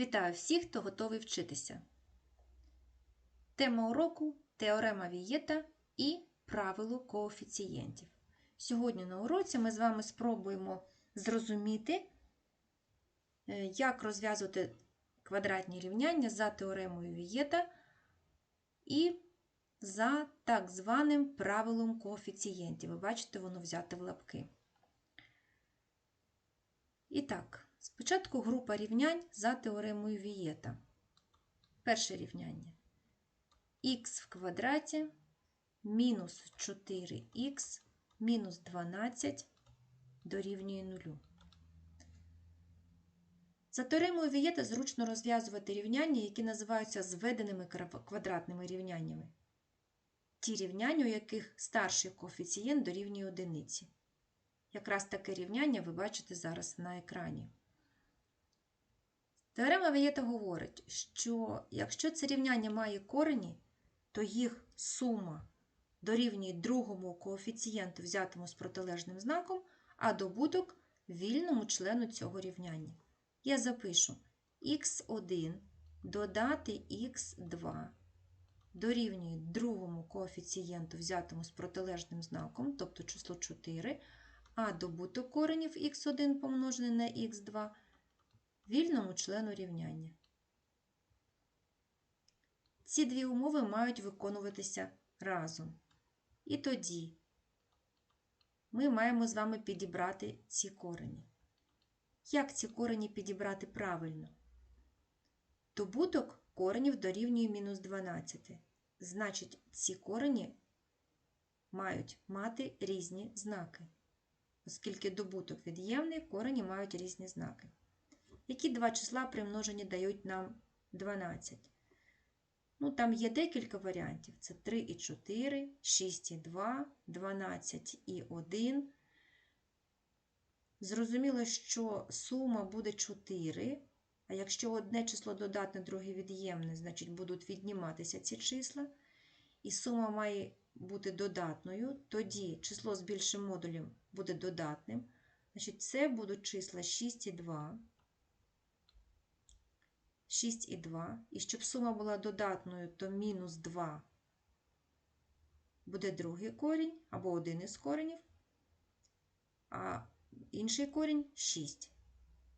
Вітаю всіх, хто готовий вчитися. Тема уроку теорема Вієта і правило коефіцієнтів. Сьогодні на уроці ми з вами спробуємо зрозуміти, е, як розв'язувати квадратні рівняння за теоремою Вієта і за так званим правилом коефіцієнтів. Ви бачите, воно взяте в лапки. І так, спочатку група рівнянь за теоремою Вієта. Перше рівняння. х в квадраті мінус 4х мінус 12 дорівнює 0. За теоремою Вієта зручно розв'язувати рівняння, які називаються зведеними квадратними рівняннями. Ті рівняння, у яких старший коефіцієнт дорівнює одиниці. Якраз таке рівняння ви бачите зараз на екрані. Теорема Вієта говорить, що якщо це рівняння має корені, то їх сума дорівнює другому коефіцієнту, взятому з протилежним знаком, а добуток вільному члену цього рівняння. Я запишу х1 додати х2 дорівнює другому коефіцієнту, взятому з протилежним знаком, тобто число 4, а добуток коренів х1 помножений на х2 вільному члену рівняння. Ці дві умови мають виконуватися разом. І тоді ми маємо з вами підібрати ці корені. Як ці корені підібрати правильно? Добуток коренів дорівнює мінус 12. Значить, ці корені мають мати різні знаки. Оскільки добуток від'ємний, корені мають різні знаки. Які два числа примножені дають нам 12? Ну, Там є декілька варіантів: це 3 і 4, 6 і 2, 12 і 1. Зрозуміло, що сума буде 4. А якщо одне число додатне, друге від'ємне, значить будуть відніматися ці числа. І сума має бути додатною, тоді число з більшим модулем буде додатним. Значить, це будуть числа 6 і 2. 6 і 2. І щоб сума була додатною, то мінус 2 буде другий корінь або один із коренів, а інший корінь 6.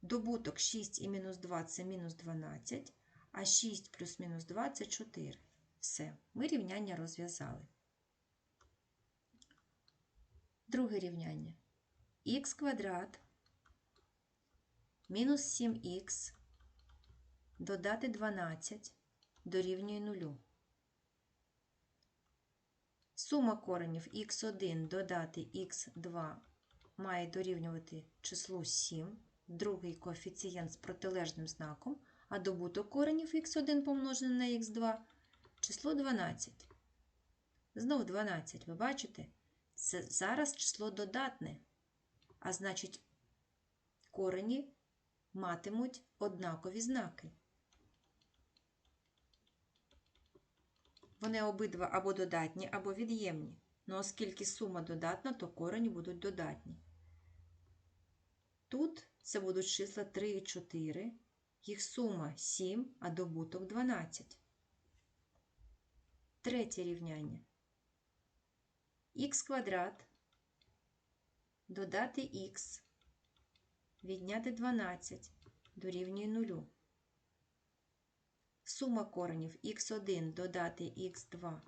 Добуток 6 і мінус 2 це мінус 12, а 6 плюс мінус 2 це 4. Все, ми рівняння розв'язали. Друге рівняння. х квадрат мінус 7х додати 12 дорівнює 0. Сума коренів х1 додати х2 має дорівнювати числу 7, другий коефіцієнт з протилежним знаком, а добуток коренів х1 помножене на х2 число 12. Знову 12, ви бачите? Це зараз число додатне, а значить, корені матимуть однакові знаки. Вони обидва або додатні, або від'ємні. Ну, оскільки сума додатна, то корені будуть додатні. Тут це будуть числа 3 і 4, їх сума 7, а добуток 12. Третє рівняння. х квадрат додати х, відняти 12 дорівнює 0. Сума коренів х1 додати х2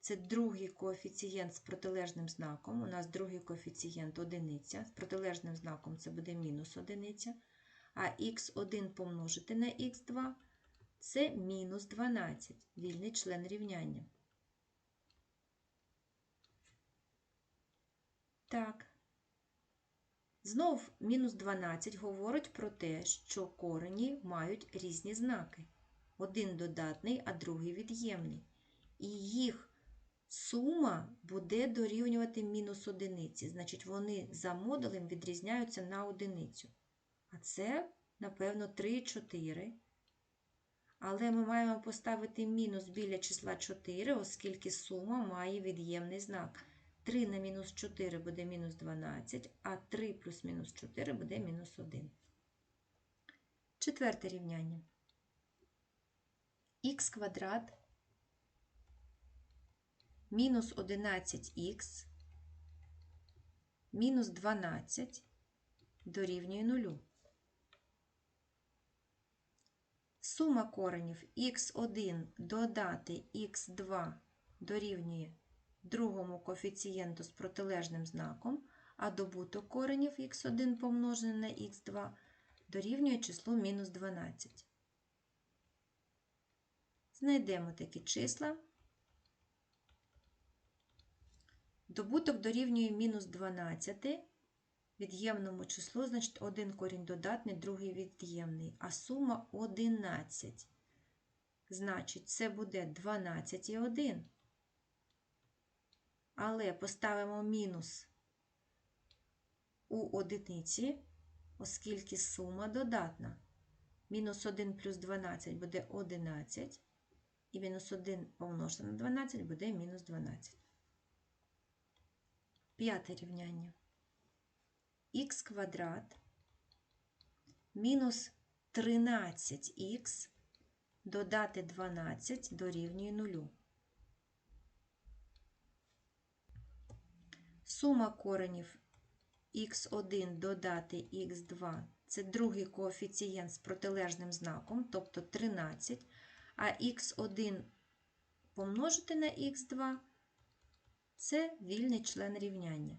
це другий коефіцієнт з протилежним знаком. У нас другий коефіцієнт одиниця. З протилежним знаком це буде мінус одиниця. А х1 помножити на х2 це мінус 12, вільний член рівняння. Так. Знов мінус 12 говорить про те, що корені мають різні знаки. Один додатний, а другий від'ємний. І їх сума буде дорівнювати мінус одиниці. Значить, вони за модулем відрізняються на одиницю. А це, напевно, 3-4. Але ми маємо поставити мінус біля числа 4, оскільки сума має від'ємний знак. 3 на мінус 4 буде мінус 12, а 3 плюс мінус 4 буде мінус 1. Четверте рівняння. Х квадрат мінус 11х мінус 12 дорівнює 0. Сума коренів х1 додати х2 дорівнює другому коефіцієнту з протилежним знаком, а добуток коренів х1 помножене на х2 дорівнює числу мінус 12. Знайдемо такі числа. Добуток дорівнює мінус 12. Від'ємному числу, значить, один корінь додатний, другий від'ємний, а сума 11. Значить, це буде 12 і 1. Але поставимо мінус у одиниці, оскільки сума додатна. Мінус 1 плюс 12 буде 11, і мінус 1 помножити на 12 буде мінус 12. П'яте рівняння. х квадрат мінус 13х додати 12 дорівнює 0. Сума коренів х1 додати х2 це другий коефіцієнт з протилежним знаком, тобто 13, а х1 помножити на х2 це вільний член рівняння.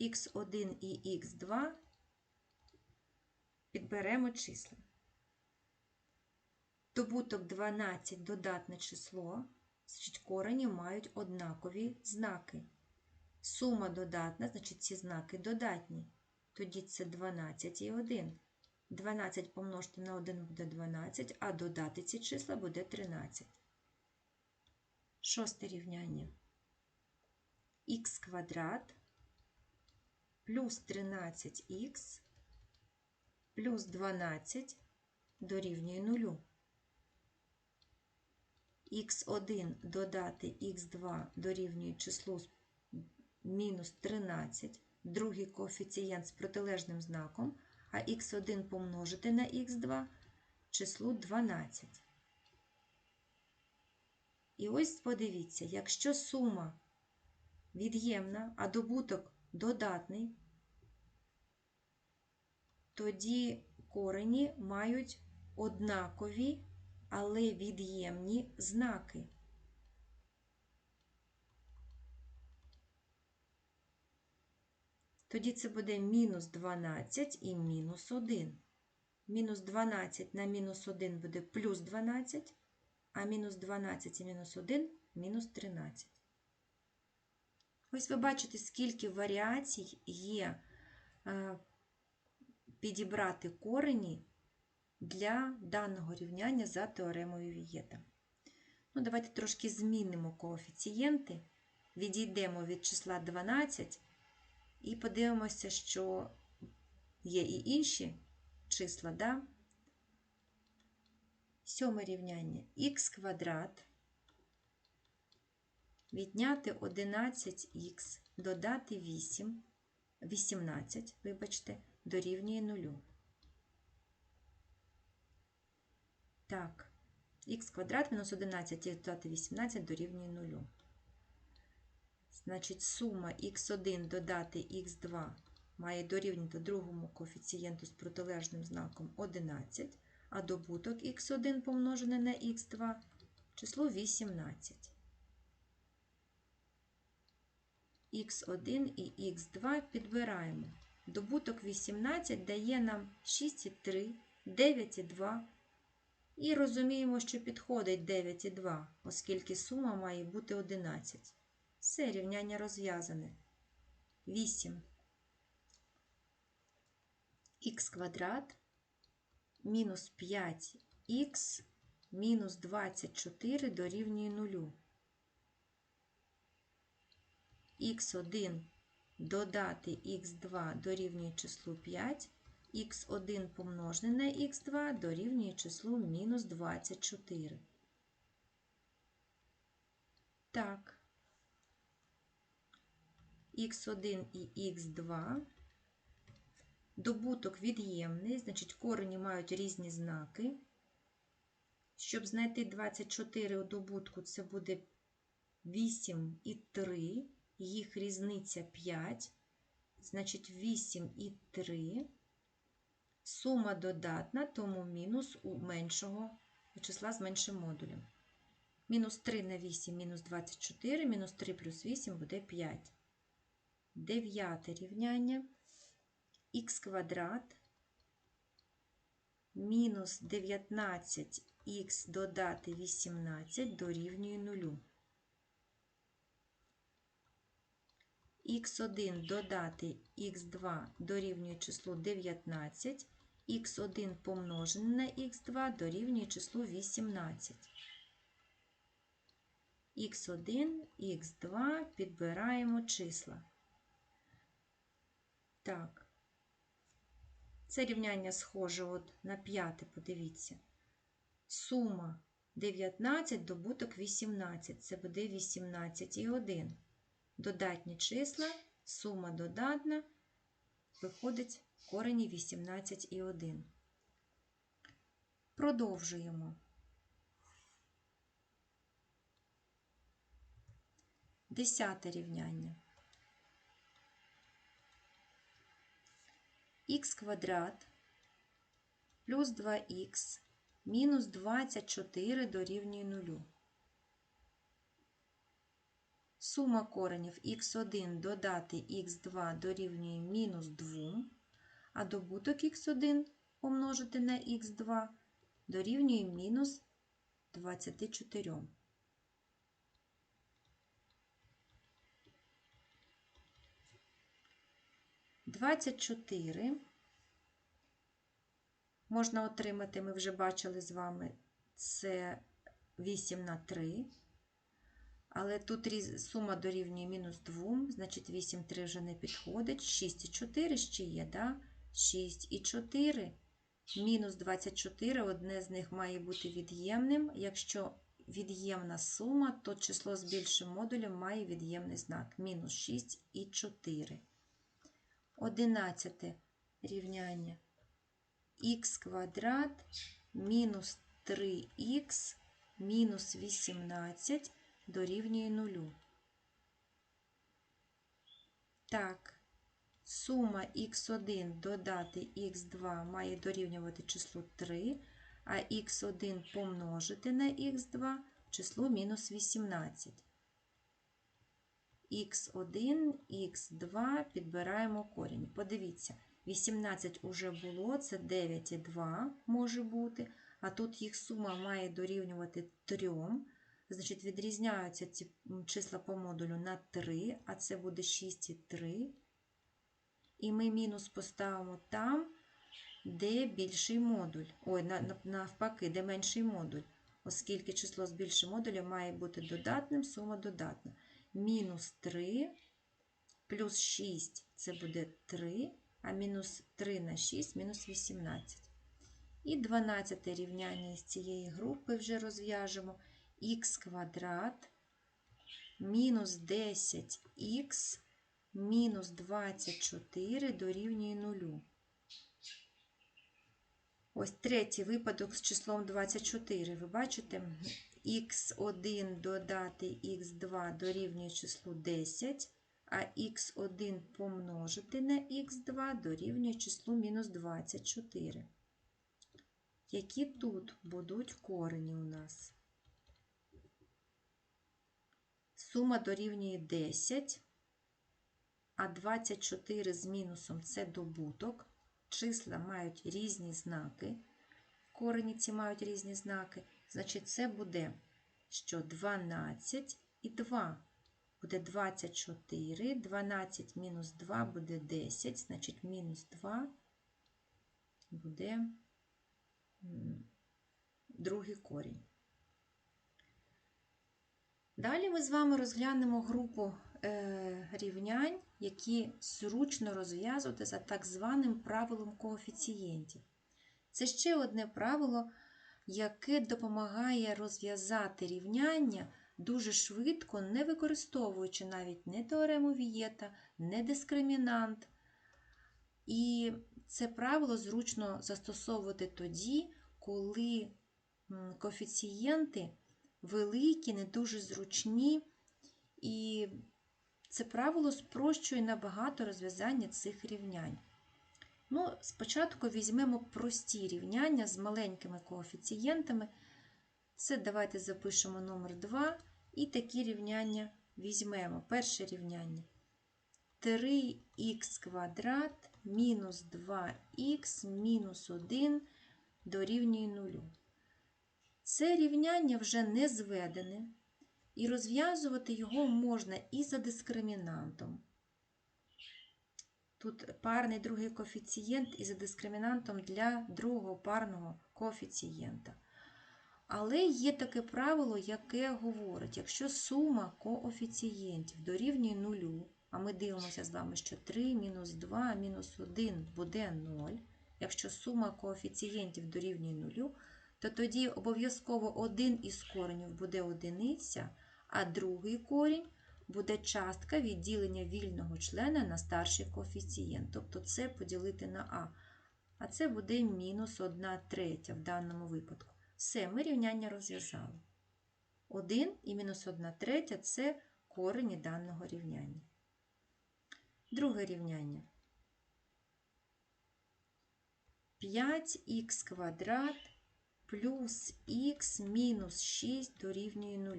х1 і х2 підберемо числа. Добуток 12 додатне число, значить корені мають однакові знаки. Сума додатна, значить ці знаки додатні. Тоді це 12 і 1. 12 помножити на 1 буде 12, а додати ці числа буде 13. Шосте рівняння. х квадрат плюс 13х плюс 12 дорівнює 0. х1 додати х2 дорівнює числу мінус 13, другий коефіцієнт з протилежним знаком, а х1 помножити на х2 числу 12. І ось подивіться, якщо сума від'ємна, а добуток додатний, тоді корені мають однакові, але від'ємні знаки. Тоді це буде мінус 12 і мінус 1. Мінус 12 на мінус 1 буде плюс 12, а мінус 12 і мінус 1 мінус 13. Ось ви бачите, скільки варіацій є е, підібрати корені для даного рівняння за теоремою Вієта. Ну, Давайте трошки змінимо коефіцієнти, відійдемо від числа 12 і подивимося, що є і інші числа. Да? Сьоме рівняння х квадрат відняти 11х, додати 8, 18, вибачте, дорівнює 0. Так, х квадрат мінус 11 додати 18 дорівнює 0. Значить, сума х1 додати х2 має дорівнювати другому коефіцієнту з протилежним знаком 11, а добуток х1 помножене на х2 число 18. х1 і х2 підбираємо. Добуток 18 дає нам 6,3, 9,2. І розуміємо, що підходить 9,2, оскільки сума має бути 11. Все рівняння розв'язане. 8 х квадрат мінус 5х мінус 24 дорівнює 0 х1 додати х2 дорівнює числу 5, х1 помножене на х2 дорівнює числу мінус 24. Так, х1 і х2 Добуток від'ємний, значить корені мають різні знаки. Щоб знайти 24 у добутку, це буде 8 і 3, їх різниця 5, значить 8 і 3. Сума додатна, тому мінус у меншого числа з меншим модулем. Мінус 3 на 8 мінус 24, мінус 3 плюс 8 буде 5. Дев'яте рівняння х квадрат мінус 19х додати 18 дорівнює 0. х1 додати х2 дорівнює числу 19, х1 помножене на х2 дорівнює числу 18. х1, х2 підбираємо числа. Так, це рівняння схоже от на п'яте, подивіться. Сума 19, добуток 18. Це буде 18 і 1. Додатні числа, сума додатна, виходить корені 18 і 1. Продовжуємо. Десяте рівняння. Х квадрат плюс 2х мінус 24 дорівнює 0. Сума коренів х1 додати х2 дорівнює мінус 2, а добуток х1 помножити на х2 дорівнює мінус 24. Двадцять чотири можна отримати, ми вже бачили з вами, це 8 на 3. Але тут сума дорівнює мінус 2, значить 8 3 вже не підходить. 6 і 4 ще є, да? 6 і 4. Мінус 24, одне з них має бути від'ємним. Якщо від'ємна сума, то число з більшим модулем має від'ємний знак. Мінус 6 і 4. Одинадцяте рівняння х квадрат мінус 3х мінус 18 дорівнює 0. Так, сума х1 додати х2 має дорівнювати числу 3, а х1 помножити на х2 число мінус 18. Х1, х2 підбираємо корінь. Подивіться, 18 уже було, це 9 і 2 може бути, а тут їх сума має дорівнювати 3. Значить, відрізняються ці числа по модулю на 3, а це буде 6 і 3. І ми мінус поставимо там, де більший модуль. Ой, навпаки, де менший модуль. Оскільки число з більшим модулем має бути додатним, сума додатна. Мінус 3 плюс 6 це буде 3, а мінус 3 на 6 мінус 18. І 12 рівняння з цієї групи вже розв'яжемо х квадрат мінус 10х мінус 24 дорівнює 0. Ось третій випадок з числом 24. Ви бачите, х1 додати х2 дорівнює числу 10, а х1 помножити на х2 дорівнює числу мінус 24. Які тут будуть корені у нас? Сума дорівнює 10, а 24 з мінусом це добуток. Числа мають різні знаки. Корені ці мають різні знаки. Значить, це буде, що 12 і 2 буде 24, 12 мінус 2 буде 10, значить, мінус 2 буде другий корінь. Далі ми з вами розглянемо групу е, рівнянь, які зручно розв'язувати за так званим правилом коефіцієнтів. Це ще одне правило, яке допомагає розв'язати рівняння дуже швидко, не використовуючи навіть не теорему Вієта, не дискримінант. І це правило зручно застосовувати тоді, коли коефіцієнти великі, не дуже зручні, і це правило спрощує набагато розв'язання цих рівнянь. Ну, спочатку візьмемо прості рівняння з маленькими коефіцієнтами. Це давайте запишемо номер 2 і такі рівняння візьмемо. Перше рівняння. 3х квадрат мінус 2х мінус 1 дорівнює 0. Це рівняння вже не зведене, і розв'язувати його можна і за дискримінантом. Тут парний другий коефіцієнт і за дискримінантом для другого парного коефіцієнта. Але є таке правило, яке говорить, якщо сума коефіцієнтів дорівнює нулю, а ми дивимося з вами, що 3 мінус 2 мінус 1 буде 0, якщо сума коефіцієнтів дорівнює нулю, то тоді обов'язково один із коренів буде одиниця, а другий корінь буде частка відділення вільного члена на старший коефіцієнт. Тобто це поділити на А. А це буде мінус 1 третя в даному випадку. Все, ми рівняння розв'язали. 1 і мінус 1 третя це корені даного рівняння. Друге рівняння. 5х квадрат плюс х мінус 6 дорівнює 0.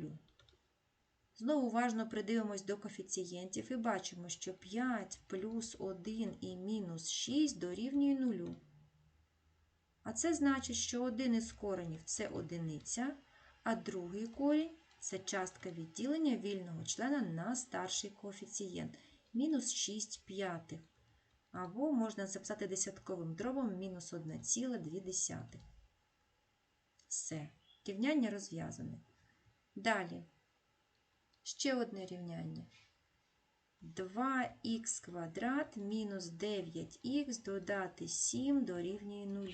Знову уважно придивимось до коефіцієнтів і бачимо, що 5 плюс 1 і мінус 6 дорівнює 0. А це значить, що один із коренів це одиниця, а другий корінь це частка відділення вільного члена на старший коефіцієнт мінус 6 п'ятих. Або можна записати десятковим дробом мінус 1,2. Все. Рівняння розв'язане. Далі. Ще одне рівняння. 2х квадрат мінус 9х додати 7 дорівнює 0.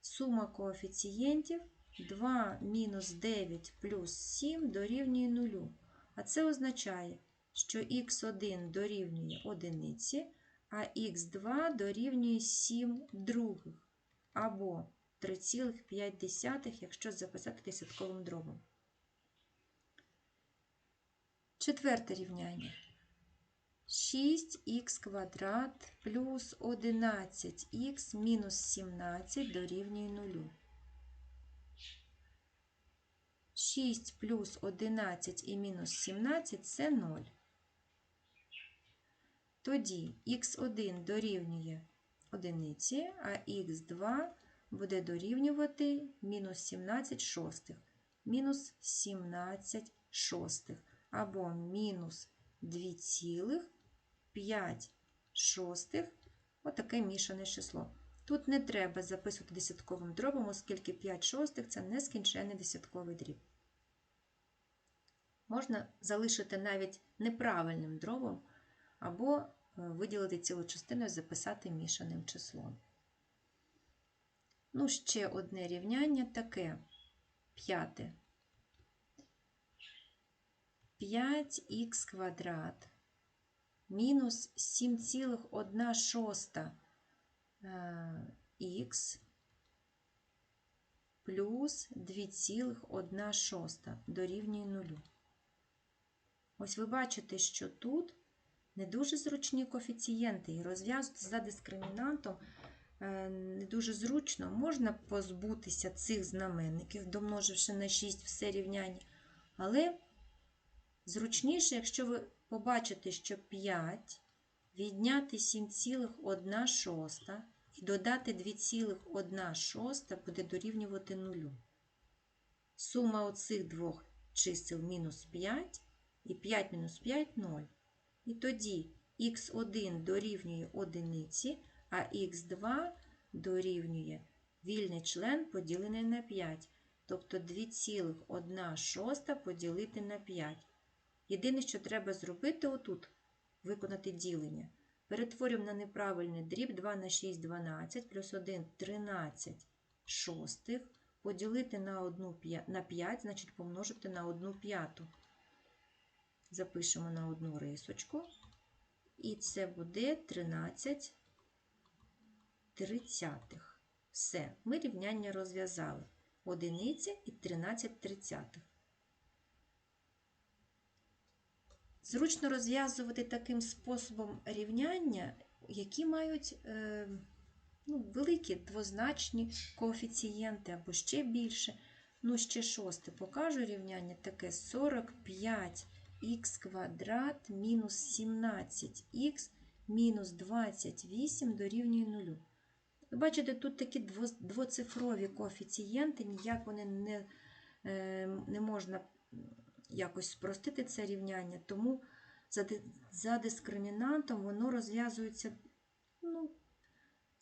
Сума коефіцієнтів 2 мінус 9 плюс 7 дорівнює 0. А це означає, що х1 дорівнює 1, а х2 дорівнює 7 других. Або 3,5, якщо записати десятковим дробом. Четверте рівняння. 6х квадрат плюс 11х мінус 17 дорівнює 0. 6 плюс 11 і мінус 17 це 0. Тоді х1 дорівнює 1, а х2 буде дорівнювати мінус 17 шостих. Мінус 17 шостих або мінус 2,5 шостих. Отаке мішане число. Тут не треба записувати десятковим дробом, оскільки 5 шостих це нескінченний десятковий дріб. Можна залишити навіть неправильним дробом, або виділити цілу частину і записати мішаним числом. Ну, ще одне рівняння таке п'яте. 5х квадрат мінус 7,1 шоста х плюс 2,1 шоста дорівнює 0. Ось ви бачите, що тут не дуже зручні коефіцієнти, і розв'язувати за дискримінантом не дуже зручно. Можна позбутися цих знаменників, домноживши на 6 все рівняння, але Зручніше, якщо ви побачите, що 5 відняти 7,1 шоста і додати 2,1 шоста буде дорівнювати 0. Сума оцих двох чисел мінус 5 і 5 мінус 5 0. І тоді х1 дорівнює 1, а х2 дорівнює вільний член поділений на 5. Тобто 2,1 шоста поділити на 5. Єдине, що треба зробити отут, виконати ділення. Перетворюємо на неправильний дріб 2 на 6 12, плюс 1 13 шостих. Поділити на 1, на 5, значить помножити на 1 п'яту. Запишемо на одну рисочку. І це буде 13 тридцятих. Все, ми рівняння розв'язали. Одиниця і 13 тридцятих. Зручно розв'язувати таким способом рівняння, які мають е, ну, великі двозначні коефіцієнти або ще більше. Ну, ще шосте покажу рівняння таке 45х квадрат мінус 17х мінус 28 дорівнює 0. Ви бачите, тут такі двоцифрові коефіцієнти, ніяк вони не, е, не можна якось спростити це рівняння, тому за, дискримінантом воно розв'язується, ну,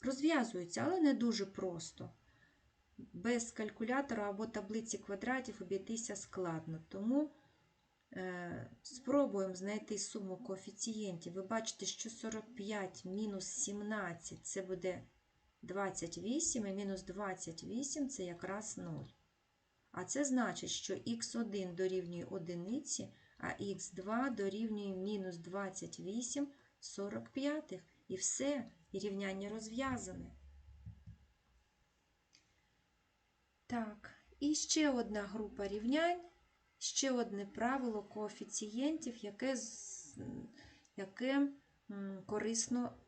розв'язується, але не дуже просто. Без калькулятора або таблиці квадратів обійтися складно. Тому е, спробуємо знайти суму коефіцієнтів. Ви бачите, що 45 мінус 17 це буде 28, і мінус 28 це якраз 0. А це значить, що х1 дорівнює 1, а х2 дорівнює мінус 28 45. І все, і рівняння розв'язане. Так, і ще одна група рівнянь, ще одне правило коефіцієнтів, яке, яке корисно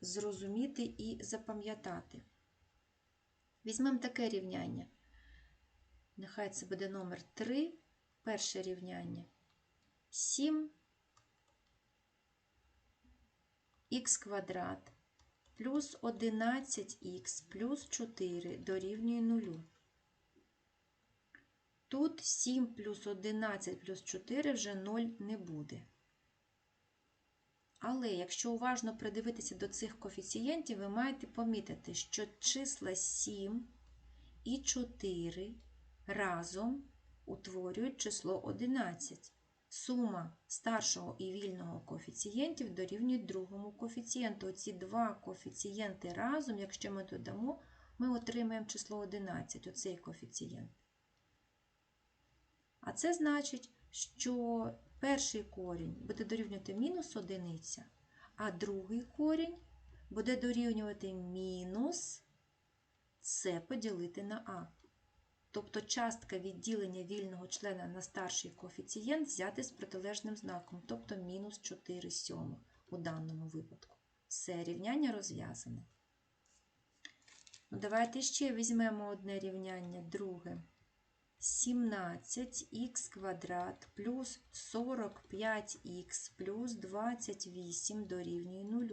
зрозуміти і запам'ятати. Візьмемо таке рівняння. Нехай це буде номер 3, перше рівняння. 7 х квадрат плюс 11х плюс 4 дорівнює 0. Тут 7 плюс 11 плюс 4 вже 0 не буде. Але якщо уважно придивитися до цих коефіцієнтів, ви маєте помітити, що числа 7 і 4 разом утворюють число 11. Сума старшого і вільного коефіцієнтів дорівнює другому коефіцієнту. Оці два коефіцієнти разом, якщо ми додамо, ми отримаємо число 11, оцей коефіцієнт. А це значить, що перший корінь буде дорівнювати мінус одиниця, а другий корінь буде дорівнювати мінус С поділити на А. Тобто частка відділення вільного члена на старший коефіцієнт взяти з протилежним знаком, тобто мінус 4 сьомих у даному випадку. Все рівняння розв'язане. Ну, давайте ще візьмемо одне рівняння, друге. 17х квадрат плюс 45х плюс 28 дорівнює 0.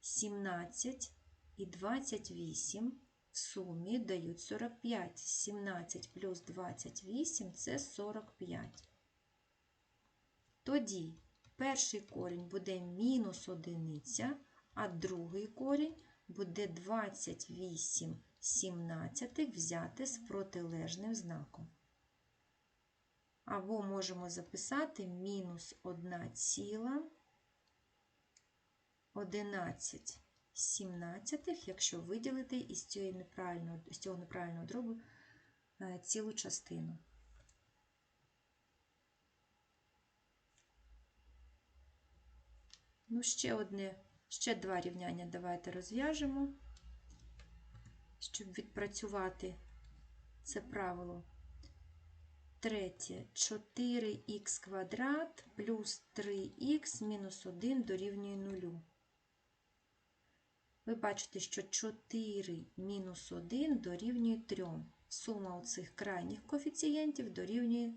17 і 28 в сумі дають 45. 17 плюс 28 це 45. Тоді перший корінь буде мінус одиниця, а другий корінь буде 28 сімнадцятих взяти з протилежним знаком. Або можемо записати мінус 1 ціла 11 сімнадцятих, якщо виділити із, цієї неправильного, з цього неправильного дробу е, цілу частину. Ну, ще одне, ще два рівняння давайте розв'яжемо, щоб відпрацювати це правило. Третє 4х квадрат плюс 3х мінус 1 дорівнює 0. Ви бачите, що 4 мінус 1 дорівнює 3. Сума оцих крайніх коефіцієнтів дорівнює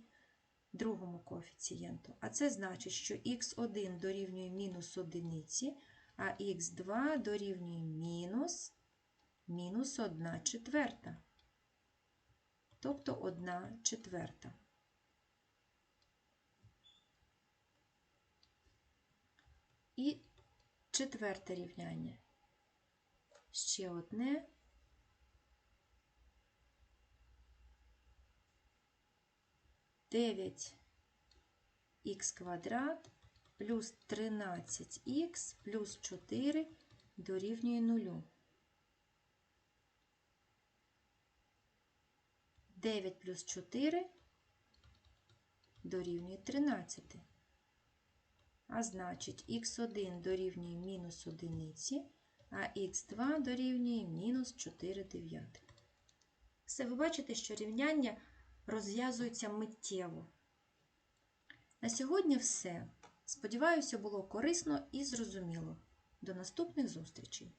другому коефіцієнту. А це значить, що х1 дорівнює мінус 1, а х2 дорівнює мінус, мінус 1 четверта. Тобто 1 четверта. І четверте рівняння. Ще одне. Дев'ять х квадрат плюс 13х плюс 4 дорівнює 0. 9 плюс 4 дорівнює 13. А значить, х1 дорівнює мінус 1, а х2 дорівнює мінус 4 дев'ятих. Все, ви бачите, що рівняння розв'язується миттєво. На сьогодні все. Сподіваюся, було корисно і зрозуміло. До наступних зустрічей!